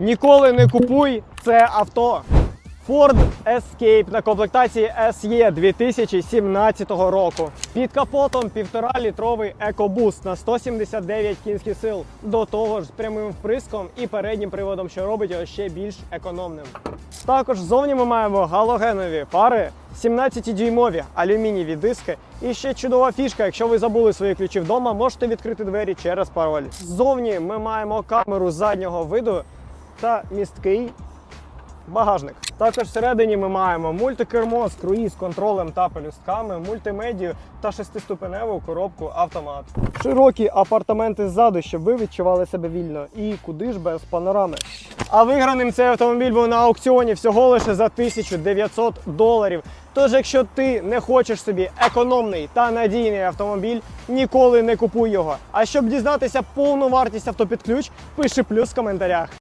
Ніколи не купуй це авто. Ford Escape на комплектації SE 2017 року. Під капотом 1,5 літровий EcoBoost на 179 кінських сил. До того ж з прямим вприском і переднім приводом, що робить його ще більш економним. Також ззовні ми маємо галогенові фари, 17-дюймові алюмінієві диски. І ще чудова фішка, якщо ви забули свої ключі вдома, можете відкрити двері через пароль. Ззовні ми маємо камеру заднього виду та місткий багажник. Також всередині ми маємо мультикермо з круїз-контролем та пелюстками, мультимедію та шестиступеневу коробку автомат. Широкі апартаменти ззаду, щоб ви відчували себе вільно. І куди ж без панорами. А виграним цей автомобіль був на аукціоні всього лише за 1900 доларів. Тож, якщо ти не хочеш собі економний та надійний автомобіль, ніколи не купуй його. А щоб дізнатися повну вартість авто під ключ, пиши плюс в коментарях.